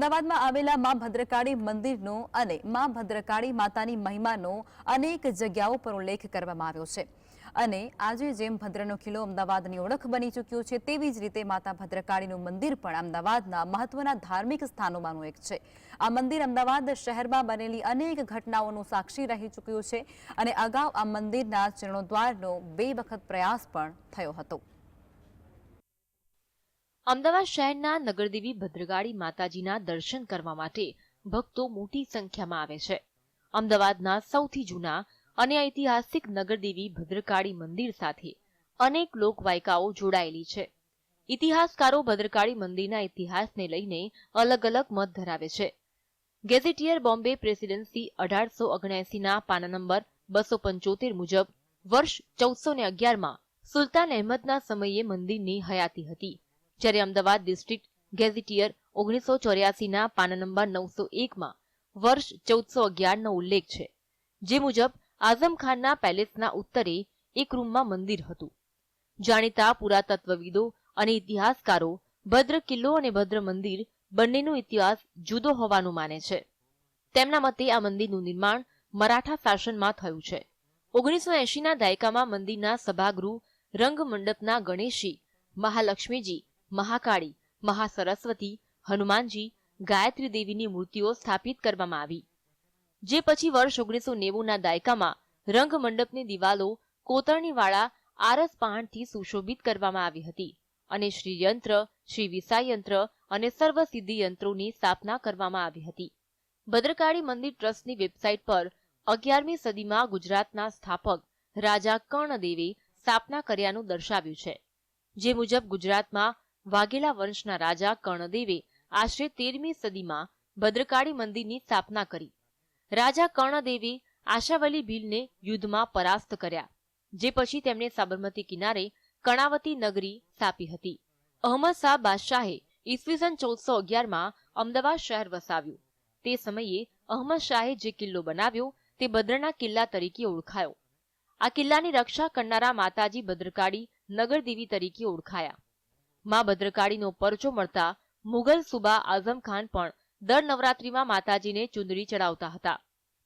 અમદાવાદમાં આવેલા મા ભદ્રકાળી મંદિરનો અને મા ભદ્રકાળી માતાની મહિમાનો અનેક જગ્યાઓ પર ઉલ્લેખ કરવામાં આવ્યો છે. અને આજે જેમ ભદ્રનો કિલ્લો અમદાવાદની ઓળખ બની ચૂક્યો છે, તેવી જ રીતે માતા ભદ્રકાળીનું મંદિર પણ અમદાવાદના મહત્વના ધાર્મિક સ્થાનોમાંનું એક છે. આ મંદિર અમદાવાદ શહેરમાં બનેલી અનેક ઘટનાઓનું સાક્ષી રહી ચૂક્યું છે અને અગાઉ આ મંદિરના જીર્ણોદ્વારનો બે વખત પ્રયાસ પણ થયો હતો. અમદાવાદ શહેરના નગરદેવી ભદ્રકાળી માતાજીના દર્શન કરવા માટે ભક્તો મોટી સંખ્યામાં આવે છે. અમદાવાદના સૌથી જૂના અને ઐતિહાસિક નગરદેવી ભદ્રકાળી મંદિર સાથે અનેક લોકવાયકાઓ જોડાયેલી છે. ઇતિહાસકારો ભદ્રકાળી મંદિરના ઇતિહાસને લઈને અલગ અલગ મત ધરાવે છે. ગેઝેટિયર બોમ્બે પ્રેસિડેન્સી અઢારસો ઓગણએસીના પાના નંબર બસો પંચોતેર મુજબ વર્ષ ચૌદસો ને અગિયારમાં સુલતાન અહેમદના સમયે મંદિરની હયાતી હતી. જ્યારે અમદાવાદ ડિસ્ટ્રિક્ટ ગેઝિટિયર ઓગણીસો ચોર્યાસીના પાના નંબર નવસો એકમાં વર્ષ ચૌદસો અગિયારનો ઉલ્લેખ છે, જે મુજબ આઝમ ખાનના પેલેસના ઉત્તરે એક રૂમમાં મંદિર હતું. જાણીતા પુરાતત્વવિદો અને ઇતિહાસકારો ભદ્ર કિલ્લો અને ભદ્ર મંદિર બંનેનો ઇતિહાસ જુદો હોવાનું માને છે. તેમના મતે આ મંદિરનું નિર્માણ મરાઠા શાસનમાં થયું છે. ઓગણીસો એંશીના દાયકામાં મંદિરના સભાગૃહ રંગમંડપના ગણેશજી, મહાલક્ષ્મીજી મહાકાળી, મહાસરસ્વતી, હનુમાનજી, ગાયત્રી દેવીની મૂર્તિઓ સ્થાપિત કરવામાં આવી. જે પછી વર્ષ ઓગણીસો નેવુંના દાયકામાં રંગમંડપની દિવાલો કોતરણીવાળા આરસ પહાણથી સુશોભિત કરવામાં આવી હતી અને શ્રી યંત્ર શ્રી વિસાયંત્ર અને સર્વસિદ્ધિ યંત્રોની સ્થાપના કરવામાં આવી હતી. ભદ્રકાળી મંદિર ટ્રસ્ટની વેબસાઇટ પર અગિયારમી સદીમાં ગુજરાતના સ્થાપક રાજા કર્ણદેવે સ્થાપના કર્યાનું દર્શાવ્યું છે. જે મુજબ ગુજરાતમાં વાઘેલા વંશના રાજા કર્ણદેવે આશરે તેરમી સદીમાં ભદ્રકાળી મંદિરની સ્થાપના કરી. રાજા કર્ણદેવે આશાવલી ભીલને યુદ્ધમાં પરાસ્ત કર્યા, જે પછી તેમણે સાબરમતી કિનારે કર્ણાવતી નગરી સ્થાપી હતી. અહમદ શાહ બાદશાહે ઈસવીસન ચૌદસો અગિયારમાં અમદાવાદ શહેર વસાવ્યું. તે સમયે અહમદ શાહે જે કિલ્લો બનાવ્યો તે ભદ્રના કિલ્લા તરીકે ઓળખાયો. આ કિલ્લાની રક્ષા કરનારા માતાજી ભદ્રકાળી નગરદેવી તરીકે ઓળખાયા. માં ભદ્રકાળીનો પરચો મળતા મુઘલ સુબા આઝમ ખાન પણ દર નવરાત્રીમાં માતાજીને ચુંદડી ચડાવતા હતા.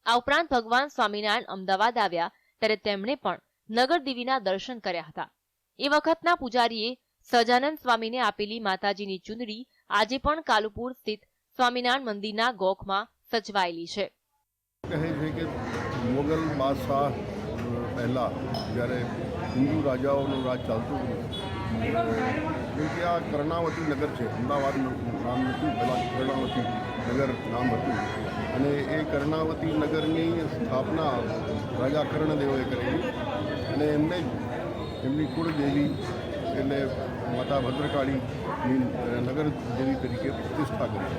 આ ઉપરાંત ભગવાન સ્વામિનારાયણ અમદાવાદ આવ્યા ત્યારે તેમણે પણ નગરદેવીના દર્શન કર્યા હતા. એ વખતના પૂજારીએ સજાનંદ સ્વામીને આપેલી માતાજીની ચુંદડી આજે પણ કાલુપુર સ્થિત સ્વામિનારાયણ મંદિરના ગોખમાં સચવાયેલી છે. કહે છે કે મોગલ બાદશાહ પહેલાં જ્યારે હિન્દુ રાજાઓનું રાજ ચાલતું હતું કે આ કર્ણાવતી નગર છે, અમદાવાદનું નામ નહોતું પહેલાં કર્ણાવતી નગર નામ હતું. અને એ કર્ણાવતી નગરની સ્થાપના રાજા કર્ણદેવોએ કરેલી. અને એમને એમની કુળદેવી એટલે માતા ભદ્રકાળીની નગર દેવી તરીકે પ્રતિષ્ઠા કરી.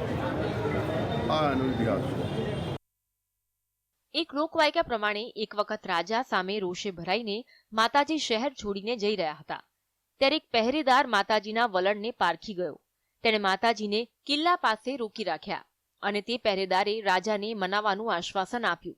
આ એનો ઇતિહાસ એક લોકવાયકા પ્રમાણે એક વખત રાજા સામે રોષે ભરાઈને માતાજી શહેર છોડીને જઈ રહ્યા હતા. ત્યારે એક પહેરેદાર માતાજીના વલણને પારખી ગયો. તેણે માતાજીને કિલ્લા પાસે રોકી રાખ્યા અને તે પહેરેદારે રાજાને મનાવાનું આશ્વાસન આપ્યું.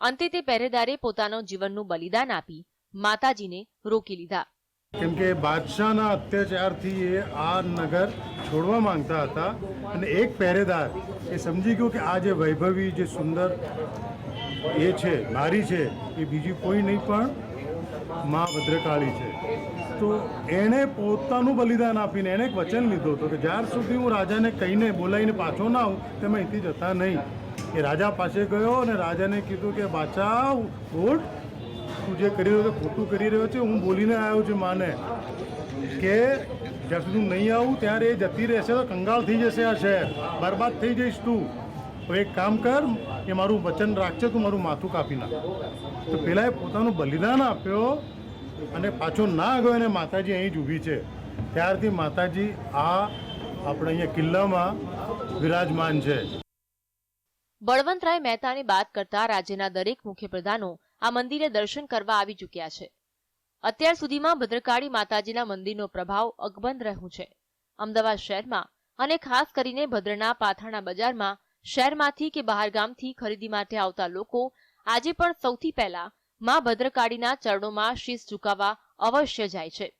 અંતે તે પહેરેદારે પોતાનો જીવનનું બલિદાન આપી માતાજીને રોકી લીધા. કેમ કે બાદશાહના અત્યાચારથી એ આ નગર છોડવા માંગતા હતા અને એક પહેરેદાર એ સમજી ગયો કે આ જે વૈભવી, જે સુંદર એ છે નારી છે, એ બીજી કોઈ નહીં પણ મા ભદ્રકાળી છે. તો એણે પોતાનું બલિદાન આપીને એણે એક વચન લીધું હતું કે જ્યાર સુધી હું રાજાને કહીને બોલાવીને પાછો ના આવું તમે અહીંથી જતા નહીં. એ રાજા પાસે ગયો અને રાજાને કીધું કે બાચા ઉઠ તું જે કરી રહ્યો છે, ખોટું કરી રહ્યો છે, હું બોલીને આવ્યો છું માને. કે જ્યાં સુધી નહીં આવું, ત્યારે એ જતી રહેશે તો કંગાળ થઈ જશે આ શહેર. બરબાદ થઈ જઈશ તું. તો એક કામ કર, એ મારું વચન રાખશે તું મારું માથું કાપી નાખ. તો પહેલાં એ પોતાનું બલિદાન આપ્યો અને પાછો ના ગયો અને માતાજી અહીં જ ઊભી છે. ત્યારથી માતાજી આ આપણે અહીંયા કિલ્લામાં વિરાજમાન છે. બળવંતરાય મહેતાની વાત કરતા રાજ્યના દરેક મુખ્યપ્રધાનો આ મંદિરે દર્શન કરવા આવી ચૂક્યા છે. અત્યાર સુધીમાં ભદ્રકાળી માતાજીના મંદિરનો પ્રભાવ અકબંધ રહ્યું છે. અમદાવાદ શહેરમાં અને ખાસ કરીને ભદ્રના પાથાણા બજારમાં શહેરમાંથી કે બહારગામથી ખરીદી માટે આવતા લોકો આજે પણ સૌથી પહેલા માં ભદ્રકાળીના ચરણોમાં શીશ ઝુકાવવા અવશ્ય જાય છે.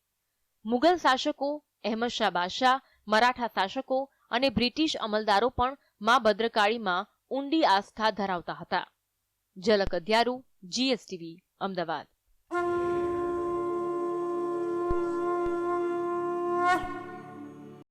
મુઘલ શાસકો, અહેમદ શાહ બાદશાહ, મરાઠા શાસકો અને બ્રિટિશ અમલદારો પણ મા ભદ્રકાળીમાં ઊંડી આસ્થા ધરાવતા હતા. ઝલક અધ્યારું, જીએસટીવી, અમદાવાદ.